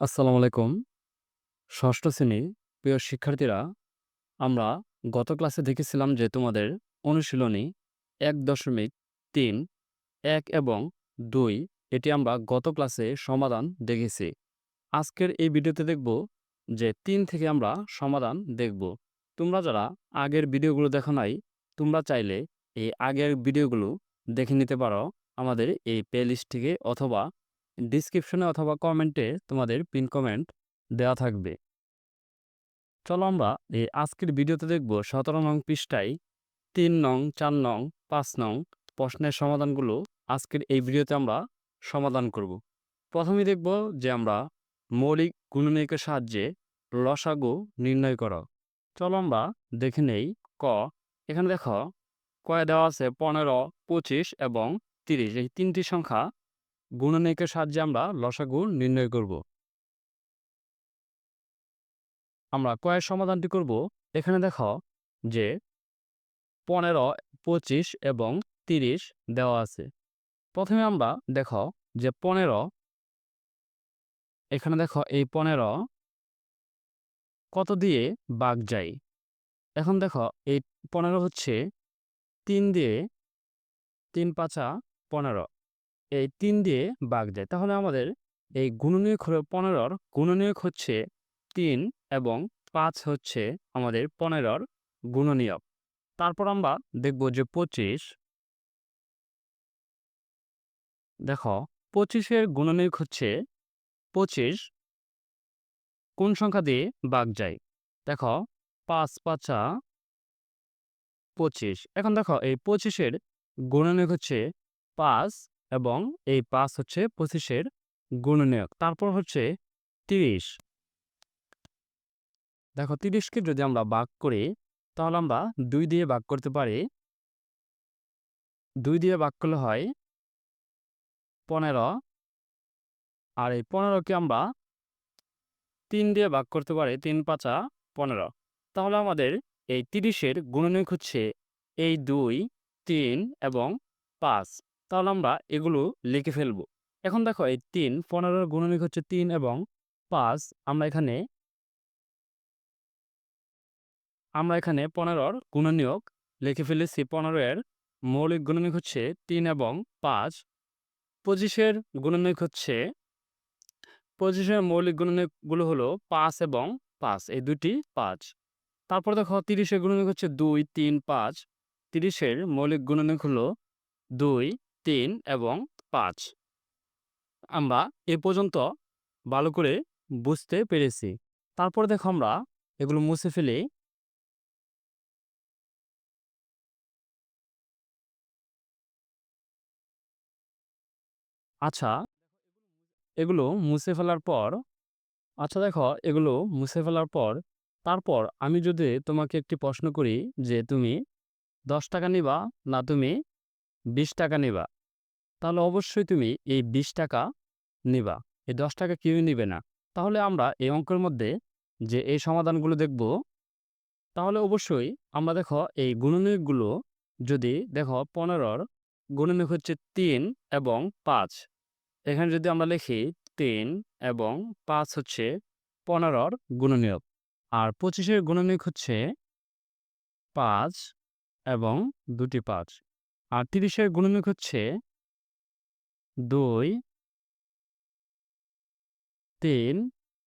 আসসালামু আলাইকুম। ষষ্ঠ শ্রেণি প্রিয় শিক্ষার্থীরা, আমরা গত ক্লাসে দেখেছিলাম যে তোমাদের অনুশীলনী ১.৩, ১ এবং দুই এটি আমরা গত ক্লাসে সমাধান দেখেছি। আজকের এই ভিডিওতে দেখব যে তিন থেকে আমরা সমাধান দেখব। তোমরা যারা আগের ভিডিওগুলো দেখো নাই, তোমরা চাইলে এই আগের ভিডিওগুলো দেখে নিতে পারো আমাদের এই প্লেলিস্ট থেকে অথবা ডিসক্রিপশনে অথবা কমেন্টে তোমাদের পিন কমেন্ট দেওয়া থাকবে। চলো আমরা এই আজকের ভিডিওতে দেখব ১৭ নং পৃষ্ঠায় তিন নং, চার নং, পাঁচ নং প্রশ্নের সমাধানগুলো আজকের এই ভিডিওতে আমরা সমাধান করব। প্রথমে দেখব যে আমরা মৌলিক গুণনীয়কের সাহায্যে লসাগু নির্ণয় করো। চলো আমরা দেখে নেই ক এখানে দেখো কয়ে দেওয়া আছে ১৫, ২৫ এবং ৩০ এই তিনটি সংখ্যা গুণনীয়কের সাহায্যে আমরা লসাগু নির্ণয় করব। আমরা কয়ের সমাধানটি করব এখানে দেখো যে ১৫, ২৫ এবং ৩০ দেওয়া আছে। প্রথমে আমরা দেখো যে ১৫ এখানে দেখো এই ১৫ কত দিয়ে বাঘ যায়? এখন দেখো এই ১৫ হচ্ছে তিন দিয়ে তিন পাঁচা ১৫ এই তিন দিয়ে ভাগ যায়। তাহলে আমাদের এই গুণনীয়ক হলো ১৫র গুণনীয়ক হচ্ছে তিন এবং পাঁচ হচ্ছে আমাদের ১৫র গুণনীয়ক। তারপর আমরা দেখব যে ২৫ দেখো ২৫ এর গুণনীয়ক হচ্ছে ২৫ কোন সংখ্যা দিয়ে ভাগ যায়? দেখো, পাঁচ পাঁচা ২৫ এখন দেখো, এই ২৫ এর গুণনীয়ক হচ্ছে ৫ এবং এই পাঁচ হচ্ছে ২৫ এর গুণনীয়ক। তারপর হচ্ছে ৩০ দেখো তিরিশকে যদি আমরা ভাগ করি তাহলে আমরা দুই দিয়ে ভাগ করতে পারি। দুই দিয়ে ভাগ করলে হয় ১৫ আর এই পনেরোকে আমরা তিন দিয়ে ভাগ করতে পারি তিন পাঁচা ১৫ তাহলে আমাদের এই ৩০ এর গুণনীয়ক হচ্ছে এই ২, ৩ এবং ৫ তাহলে আমরা এগুলো লিখে ফেলব। এখন দেখো এই ৩ ১৫ এর হচ্ছে তিন এবং পাঁচ আমরা এখানে আমরা এখানে ১৫ র গুণনীয়ক লিখে ফেলেছি। ১৫ এর মৌলিক গুণনীয়ক হচ্ছে তিন এবং ৫ ২৫ এর গুণনীয়ক হচ্ছে ২৫ এর মৌলিক গুণনীয়কগুলো হলো পাঁচ এবং পাঁচ এই দুটি পাঁচ। তারপর দেখো ৩০ এর গুণনীয়ক হচ্ছে ২, ৩, ৫ ৩০ এর মৌলিক গুণনীয়ক হলো ২, ৩ এবং পাঁচ আমরা এ পর্যন্ত ভালো করে বুঝতে পেরেছি। তারপর দেখো আমরা এগুলো মুছে ফেলি। আচ্ছা এগুলো মুছে ফেলার পর আচ্ছা দেখো, এগুলো মুছে ফেলার পর, তারপর আমি যদি তোমাকে একটি প্রশ্ন করি যে তুমি ১০ টাকা নিবা না তুমি ২০ টাকা নিবা? তাহলে অবশ্যই তুমি এই ২০ টাকা নিবা। এই ১০ টাকা কেউই নিবে না। তাহলে আমরা এই অঙ্কের মধ্যে যে এই সমাধানগুলো দেখব, তাহলে অবশ্যই আমরা দেখো এই গুণনীয়কগুলো যদি দেখো ১৫ র গুণনীয়ক হচ্ছে তিন এবং পাঁচ এখানে যদি আমরা লিখি তিন এবং পাঁচ হচ্ছে ১৫ র গুণনীয়ক আর ২৫ এর গুণনীয়ক হচ্ছে পাঁচ এবং দুটি পাঁচ আর ৩০ এর গুণনীয়ক হচ্ছে ২ ৩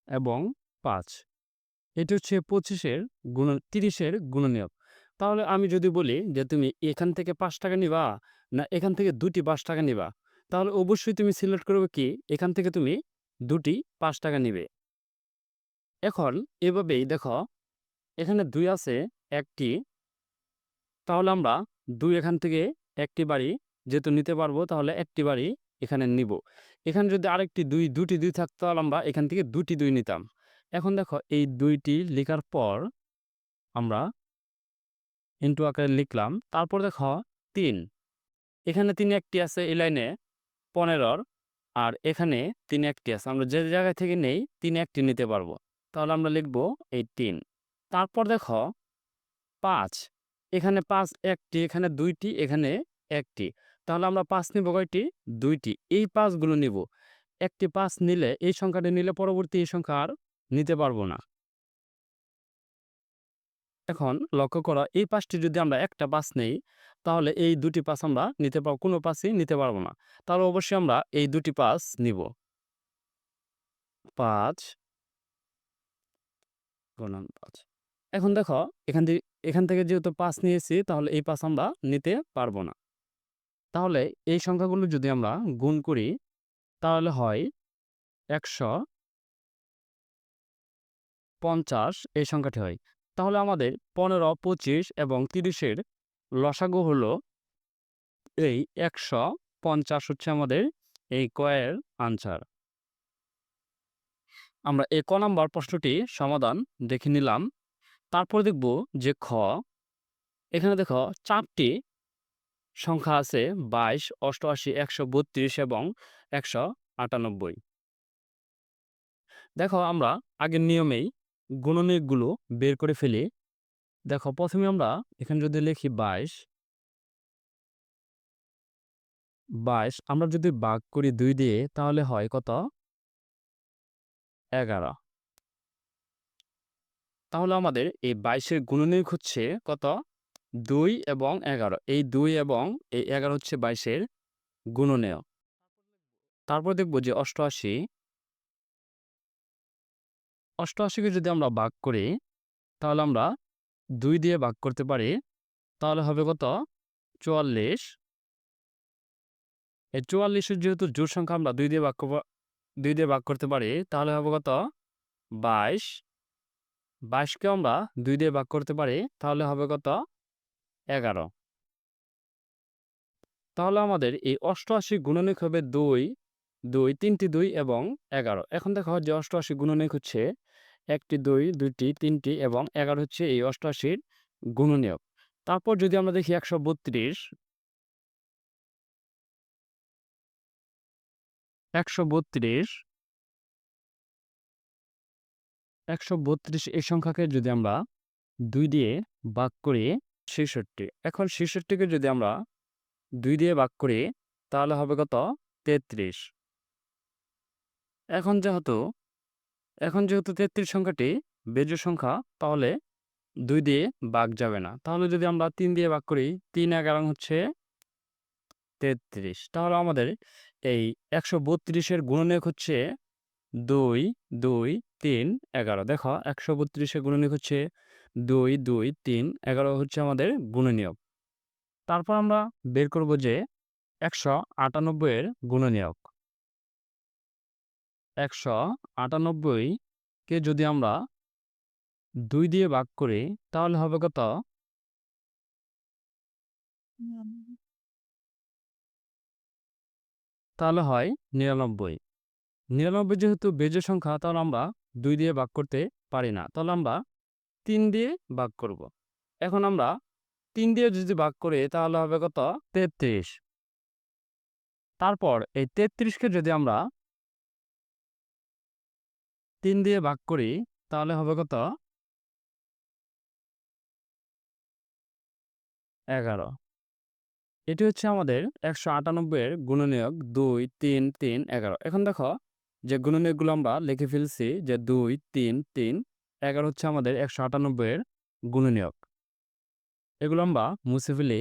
এবং পাঁচ এটি হচ্ছে পঁচিশের গুণ ৩০ এর গুণনীয়ক। তাহলে আমি যদি বলি যে তুমি এখান থেকে পাঁচ টাকা নিবা না এখান থেকে দুটি ৫ টাকা নিবা? তাহলে অবশ্যই তুমি সিলেক্ট করবে কি এখান থেকে তুমি দুটি পাঁচ টাকা নিবে। এখন এভাবেই দেখো, এখানে দুই আছে, একটি তাহলে আমরা দুই এখান থেকে একটি বাড়ি যেহেতু নিতে পারব, তাহলে একটি বাড়ি এখানে নিব। এখানে যদি আরেকটি দুই, দুটি দুই থাকতো আমরা এখান থেকে দুটি দুই নিতাম। এখন দেখো এই দুইটি লেখার পর আমরা ইনটু আকারে লিখলাম। তারপর দেখো তিন এখানে তিন একটি আছে এই লাইনে ১৫ র আর এখানে তিন একটি আছে। আমরা যে জায়গা থেকে নেই তিন একটি নিতে পারব। তাহলে আমরা লিখব এই তিন তারপর দেখো পাঁচ এখানে পাঁচ একটি, এখানে দুইটি, এখানে ১টি তাহলে আমরা পাঁচ নিব কয়টি? দুইটি। এই ৫ গুলো নিব। একটি পাঁচ নিলে, এই সংখ্যাটি নিলে পরবর্তী এই সংখ্যা আর নিতে পারব না। এখন লক্ষ্য করো, এই পাঁচটি যদি আমরা একটা পাঁচ নেই, তাহলে এই দুটি পাঁচ আমরা নিতে পারব, কোনো পাঁচই নিতে পারব না। তাহলে অবশ্যই আমরা এই দুটি পাঁচ নিব। পাঁচ পাঁচ। এখন দেখো, এখান থেকে এখান থেকে যেহেতু পাঁচ নিয়েছি, তাহলে এই পাঁচ আমরা নিতে পারব না। তাহলে এই সংখ্যাগুলো যদি আমরা গুণ করি, তাহলে হয় একশো পঞ্চাশ এই সংখ্যাটি হয়। তাহলে আমাদের পনেরো, পঁচিশ এবং তিরিশের লসাগু হলো এই একশো পঞ্চাশ হচ্ছে আমাদের এই কয়ের আনসার আমরা এই ক নাম্বার প্রশ্নটি সমাধান দেখে নিলাম। তারপর দেখব যে খ, এখানে দেখো চারটি সংখ্যা আছে বাইশ, অষ্টআশি, একশো বত্রিশ এবং একশো আটানব্বই। দেখো আমরা আগের নিয়মেই গুণনীয়কগুলো বের করে ফেলি। দেখো প্রথমে আমরা এখানে যদি লিখি বাইশ বাইশ আমরা যদি ভাগ করি দুই দিয়ে তাহলে হয় কত? এগারো। তাহলে আমাদের এই বাইশের গুণনীয়ক হচ্ছে কত? দুই এবং এগারো। এই দুই এবং এই এগারো হচ্ছে বাইশের গুণনীয়। তারপর দেখব যে অষ্টআশি অষ্টআশিকে যদি আমরা ভাগ করি, তাহলে আমরা দুই দিয়ে ভাগ করতে পারি, তাহলে হবে কত? চুয়াল্লিশ। এই চুয়াল্লিশের যেহেতু জোর সংখ্যা আমরা দুই দিয়ে ভাগ দুই দিয়ে ভাগ করতে পারি, তাহলে হবে কত? বাইশ। বাইশকে আমরা দুই দিয়ে ভাগ করতে পারি, তাহলে হবে কত? এগারো। তাহলে আমাদের এই অষ্টআশি গুণনিক হবে দুই দুই, তিনটি দুই এবং এগারো। এখন দেখা হয় যে অষ্টআশি গুণনিক হচ্ছে একটি, দুই, দুইটি, তিনটি এবং এগারো হচ্ছে এই অষ্টআশির গুণনীয়ক তারপর যদি আমরা দেখি একশো বত্রিশ একশো বত্রিশ একশো বত্রিশ এই সংখ্যাকে যদি আমরা দুই দিয়ে ভাগ করি ছেষট্টি। এখন ছেষট্টিকে যদি আমরা দুই দিয়ে ভাগ করি, তাহলে হবে কত? তেত্রিশ। এখন যেহেতু এখন যেহেতু তেত্রিশ সংখ্যাটি বেজ সংখ্যা, তাহলে দুই দিয়ে ভাগ যাবে না। তাহলে যদি আমরা তিন দিয়ে ভাগ করি, তিন এগারো হচ্ছে তেত্রিশ। তাহলে আমাদের এই একশো বত্রিশের গুণনীয়ক হচ্ছে দুই দুই, তিন, এগারো। দেখো, একশো বত্রিশের গুণনীয়ক হচ্ছে দুই দুই, তিন, এগারো হচ্ছে আমাদের গুণনীয়ক। তারপর আমরা বের করব যে একশো আটানব্বইয়ের গুণনীয়ক। একশো আটানব্বইকে যদি আমরা দুই দিয়ে ভাগ করি, তাহলে হবে কত? তাহলে হয় নিরানব্বই। নিরানব্বই যেহেতু বেজের সংখ্যা, তাহলে আমরা দুই দিয়ে ভাগ করতে পারি না। তাহলে আমরা তিন দিয়ে ভাগ করব। এখন আমরা তিন দিয়ে যদি ভাগ করি, তাহলে হবে কত? তেত্রিশ। তারপর এই তেত্রিশকে যদি আমরা তিন দিয়ে ভাগ করি, তাহলে হবে কত? এগারো। এটি হচ্ছে আমাদের একশো আটানব্বইয়ের গুণনীয়ক দুই, তিন তিন, এগারো। এখন দেখো যে গুণনীয়কগুলো আমরা লিখে ফেলছি যে দুই, তিন তিন এগারো হচ্ছে আমাদের একশো আটানব্বইয়ের গুণনীয়ক। এগুলো আমরা মুছে ফেলি।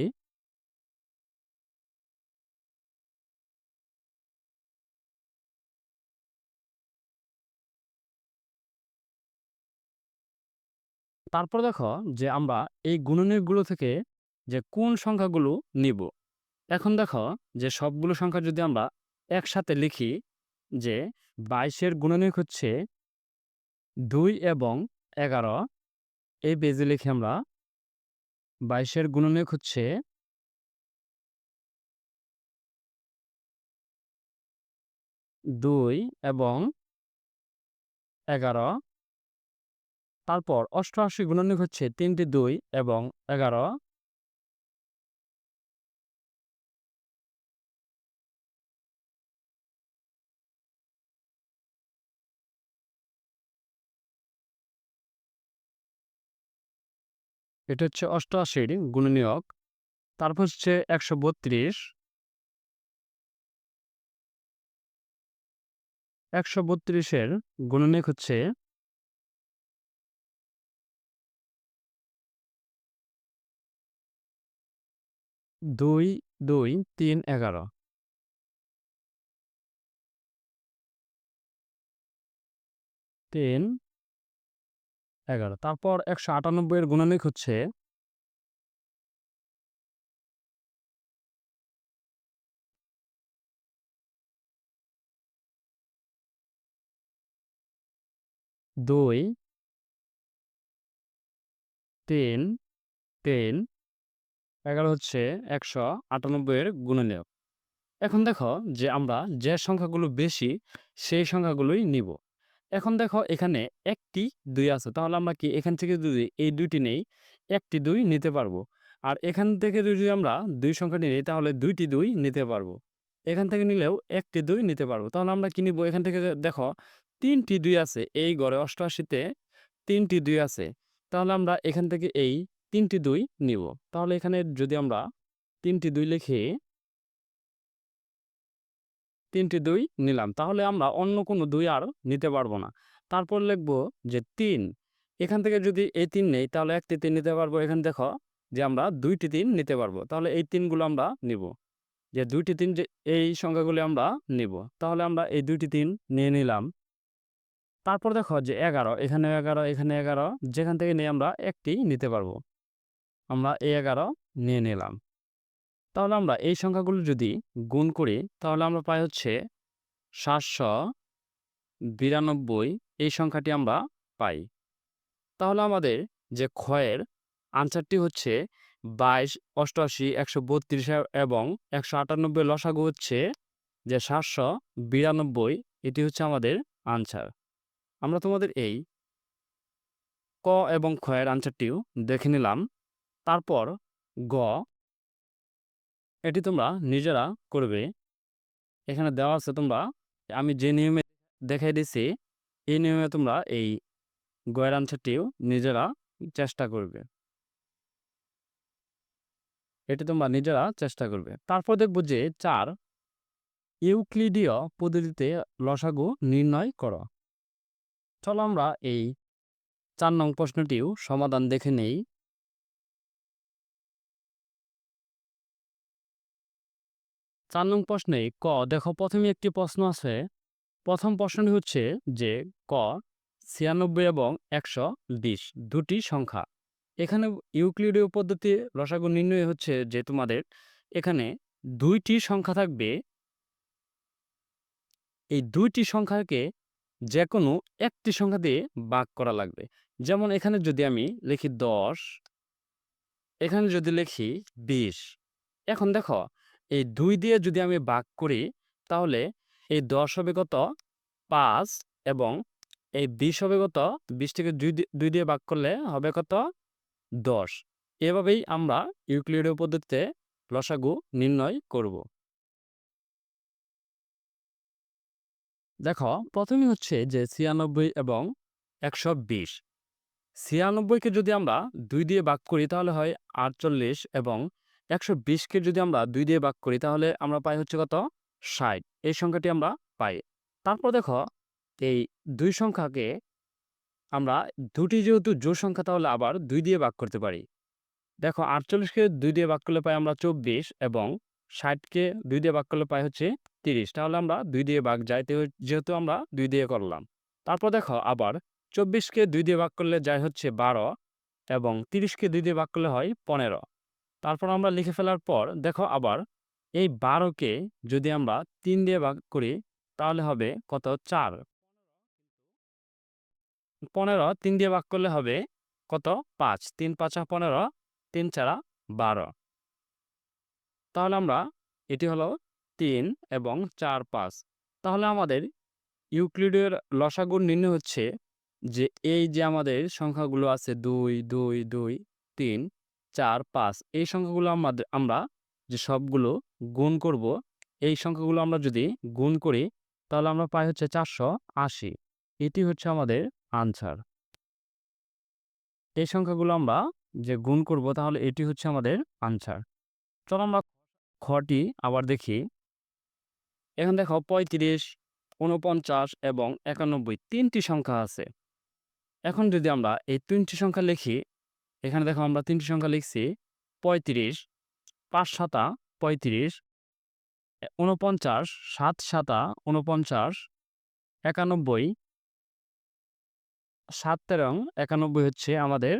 তারপর দেখো যে আমরা এই গুণনীয়কগুলো থেকে যে কোন সংখ্যাগুলো নিব। এখন দেখো যে সবগুলো সংখ্যা যদি আমরা একসাথে লিখি যে বাইশের গুণনীয়ক হচ্ছে দুই এবং এগারো। এই বেজে লিখে আমরা বাইশের গুণনীয় হচ্ছে দুই এবং এগারো। তারপর অষ্টআশি গুণনীয় হচ্ছে তিনটি দুই এবং এগারো। এটা হচ্ছে অষ্টআশির গুণনীয়ক। তারপর হচ্ছে একশো বত্রিশ। একশো বত্রিশের গুণনীয়ক হচ্ছে দুই দুই, তিন, এগারো। তিন এগারো। তারপর একশো আটানব্বই এর গুণনীয়ক হচ্ছে দুই, তিন তিন, এগারো হচ্ছে একশো আটানব্বইয়ের গুণনীয়ক এখন দেখো যে আমরা যে সংখ্যাগুলো বেশি, সেই সংখ্যাগুলোই নিব। এখন দেখো এখানে একটি দুই আছে। তাহলে আমরা কি এখান থেকে যদি এই দুইটি নেই, একটি দুই নিতে পারব। আর এখান থেকে যদি আমরা দুই সংখ্যাটি নিই, তাহলে দুইটি দুই নিতে পারব। এখান থেকে নিলেও একটি দুই নিতে পারব। তাহলে আমরা কি নিব? এখান থেকে দেখো তিনটি দুই আছে। এই গড়ে অষ্টআশিতে তিনটি দুই আছে। তাহলে আমরা এখান থেকে এই তিনটি দুই নিব। তাহলে এখানে যদি আমরা তিনটি দুই লিখে তিনটি দুই নিলাম। তাহলে আমরা অন্য কোনো দুই আর নিতে পারব না। তারপর লিখব যে তিন। এখান থেকে যদি এই তিন নেই, তাহলে একটি তিন নিতে পারব। এখানে দেখো যে আমরা দুইটি তিন নিতে পারব। তাহলে এই তিনগুলো আমরা নিব। যে দুইটি তিন যে এই সংখ্যাগুলি আমরা নিব। তাহলে আমরা এই দুইটি তিন নিয়ে নিলাম। তারপর দেখো যে এগারো। এখানে এগারো এখানে এগারো। যেখান থেকে নিয়ে আমরা একটি নিতে পারব। আমরা এই এগারো নিয়ে নিলাম। তাহলে আমরা এই সংখ্যাগুলো যদি গুণ করি, তাহলে আমরা পাই হচ্ছে সাতশো বিরানব্বই, এই সংখ্যাটি আমরা পাই। তাহলে আমাদের যে ক্ষয়ের আনসারটি হচ্ছে বাইশ, অষ্টআশি, একশো বত্রিশ এবং একশো আটানব্বই লসাগু হচ্ছে যে সাতশো বিরানব্বই, এটি হচ্ছে আমাদের আনসার আমরা তোমাদের এই ক এবং ক্ষয়ের আনসারটিও দেখে নিলাম। তারপর গ এটি তোমরা নিজেরা করবে। এখানে দেওয়া আছে তোমরা, আমি যে নিয়মে দেখাই দিছি এই নিয়মে তোমরা এই গয়ের আনসারটিও নিজেরা চেষ্টা করবে। এটি তোমরা নিজেরা চেষ্টা করবে। তারপর দেখব যে চার, ইউক্লিডীয় পদ্ধতিতে লসাগু নির্ণয় করো। চলো আমরা এই চার নং প্রশ্নটিও সমাধান দেখে নেই। চার নং প্রশ্নে ক, দেখো প্রথমে একটি প্রশ্ন আছে। প্রথম প্রশ্নটি হচ্ছে যে, ক, ছিয়ানব্বই এবং একশো বিশ দুটি সংখ্যা। এখানে ইউক্লিডীয় পদ্ধতি রসাগু নির্ণয় হচ্ছে যে, তোমাদের এখানে দুইটি সংখ্যা থাকবে। এই দুইটি সংখ্যাকে যে কোনো একটি সংখ্যা দিয়ে ভাগ করা লাগবে। যেমন এখানে যদি আমি লিখি দশ, এখানে যদি লিখি বিশ, এখন দেখো এই দুই দিয়ে যদি আমি ভাগ করি, তাহলে এই দশ হবে কত? পাঁচ এবং এই বিশ হবে কত? বিশ থেকে দুই দুই দিয়ে ভাগ করলে হবে কত? দশ। এভাবেই আমরা ইউক্লিডীয় পদ্ধতিতে লসাগু নির্ণয় করব। দেখো প্রথমে হচ্ছে যে ছিয়ানব্বই এবং একশো বিশ। ছিয়ানব্বইকে যদি আমরা দুই দিয়ে ভাগ করি, তাহলে হয় আটচল্লিশ এবং একশো বিশকে যদি আমরা দুই দিয়ে ভাগ করি, তাহলে আমরা পাই হচ্ছে কত? ষাট। এই সংখ্যাটি আমরা পাই। তারপর দেখো, এই দুই সংখ্যাকে আমরা দুটি যেহেতু জোর সংখ্যা, তাহলে আবার দুই দিয়ে ভাগ করতে পারি। দেখো, আটচল্লিশকে দুই দিয়ে ভাগ করলে পাই আমরা চব্বিশ এবং ষাটকে দুই দিয়ে ভাগ করলে পাই হচ্ছে তিরিশ। তাহলে আমরা দুই দিয়ে ভাগ যাই যেহেতু আমরা দুই দিয়ে করলাম। তারপর দেখো, আবার চব্বিশকে দুই দিয়ে ভাগ করলে যায় হচ্ছে বারো এবং তিরিশকে দুই দিয়ে ভাগ করলে হয় পনেরো। তারপর আমরা লিখে ফেলার পর দেখো আবার এই বারোকে যদি আমরা তিন দিয়ে ভাগ করি তাহলে হবে কত? চার। পনেরো তিন দিয়ে ভাগ করলে হবে কত? পাঁচ। তিন পাঁচা পনেরো, তিন চারা বারো। তাহলে আমরা এটি হলো তিন এবং চার পাঁচ। তাহলে আমাদের ইউক্লিডের লসাগুর নির্ণয় হচ্ছে যে এই যে আমাদের সংখ্যাগুলো আছে দুই দুই দুই, তিন চার পাঁচ এই সংখ্যাগুলো আমাদের, আমরা যে সবগুলো গুণ করব, এই সংখ্যাগুলো আমরা যদি গুণ করি, তাহলে আমরা পাই হচ্ছে চারশো আশি। এটি হচ্ছে আমাদের আনসার এই সংখ্যাগুলো আমরা যে গুণ করব, তাহলে এটি হচ্ছে আমাদের আনসার চলো আমরা খটি আবার দেখি। এখন দেখো পঁয়ত্রিশ উনপঞ্চাশ এবং একানব্বই, তিনটি সংখ্যা আছে। এখন যদি আমরা এই তিনটি সংখ্যা লিখি এখানে দেখো আমরা তিনটি সংখ্যা লিখছি, পঁয়ত্রিশ, পাঁচ সাতা, পঁয়ত্রিশ উনপঞ্চাশ সাত সাতা উনপঞ্চাশ একানব্বই, সাত তেরং, একানব্বই হচ্ছে আমাদের,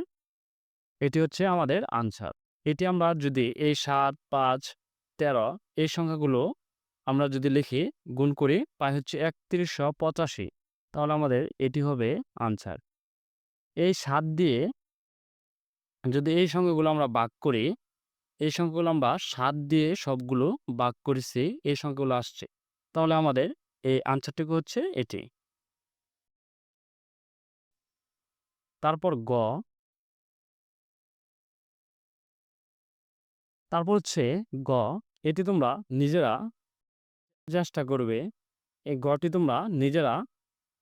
এটি হচ্ছে আমাদের আনসার এটি আমরা যদি এই সাত, পাঁচ, তেরো এই সংখ্যাগুলো আমরা যদি লিখি, গুণ করি, পাই হচ্ছে একত্রিশশো পঁচাশি, তাহলে আমাদের এটি হবে আনসার এই সাত দিয়ে যদি এই সংখ্যাগুলো আমরা ভাগ করি, এই সংখ্যাগুলো আমরা সাত দিয়ে সবগুলো ভাগ করেছি, এই সংখ্যাগুলো আসছে। তাহলে আমাদের এই আনসারটুকু হচ্ছে এটি। তারপর গ। তারপর হচ্ছে গ। এটি তোমরা নিজেরা চেষ্টা করবে। এই গটি তোমরা নিজেরা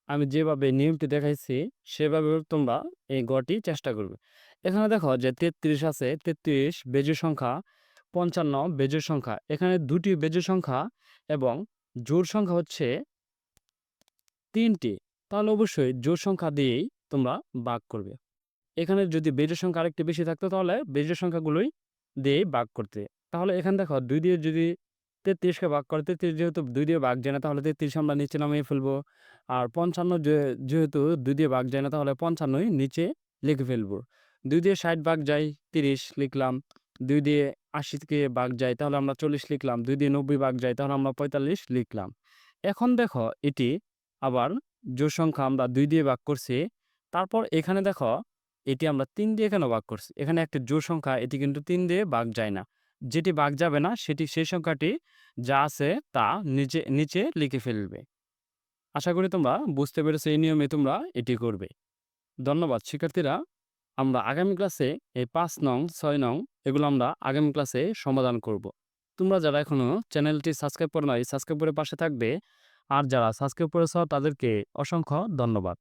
আমি যেভাবে নিয়মটি দেখাইছি, সেভাবে তোমরা এই গটি চেষ্টা করবে। এখানে দেখো যে তেত্রিশ আছে, তেত্রিশ বেজুর সংখ্যা পঞ্চান্ন বেজুর সংখ্যা। এখানে দুটি বেজুর সংখ্যা এবং জোর সংখ্যা হচ্ছে তিনটি। তাহলে অবশ্যই জোর সংখ্যা দিয়েই তোমরা ভাগ করবে। এখানে যদি বেজোর সংখ্যা আরেকটি বেশি থাকতো তাহলে বেজোর সংখ্যাগুলোই দিয়েই ভাগ করতে। তাহলে এখানে দেখো দুই দিয়ে যদি তেত্রিশকে ভাগ করে, তেত্রিশ যেহেতু দুই দিয়ে ভাগ যায় না তাহলে তেত্রিশ আমরা নিচে নামিয়ে ফেলব। আর পঞ্চান্ন যেহেতু দুই দিয়ে ভাগ যায় না তাহলে পঞ্চান্নই নিচে লিখে ফেলব। দুই দিয়ে ষাট ভাগ যায় তিরিশ লিখলাম, দুই দিয়ে আশি থেকে ভাগ যায় তাহলে আমরা চল্লিশ লিখলাম, দুই দিয়ে নব্বই ভাগ যায় তাহলে আমরা পঁয়তাল্লিশ লিখলাম। এখন দেখো এটি আবার জোর সংখ্যা আমরা দুই দিয়ে ভাগ করছি, তারপর এখানে দেখো এটি আমরা তিন দিয়ে কেন ভাগ করছি? এখানে একটা জোর সংখ্যা, এটি কিন্তু তিন দিয়ে ভাগ যায় না। যেটি ভাগ যাবে না, সেটি সেই সংখ্যাটি যা আছে তা নিচে নিচে লিখে ফেলবে। আশা করি তোমরা বুঝতে পেরেছ, এই নিয়মে তোমরা এটি করবে। ধন্যবাদ, শিক্ষার্থীরা। আমরা আগামী ক্লাসে এই পাঁচ নং, ছয় নং এগুলো আমরা আগামী ক্লাসে সমাধান করব। তোমরা যারা এখনও চ্যানেলটি সাবস্ক্রাইব করো নাই, সাবস্ক্রাইব করে পাশে থাকবে আর যারা সাবস্ক্রাইব করেছ তাদেরকে অসংখ্য ধন্যবাদ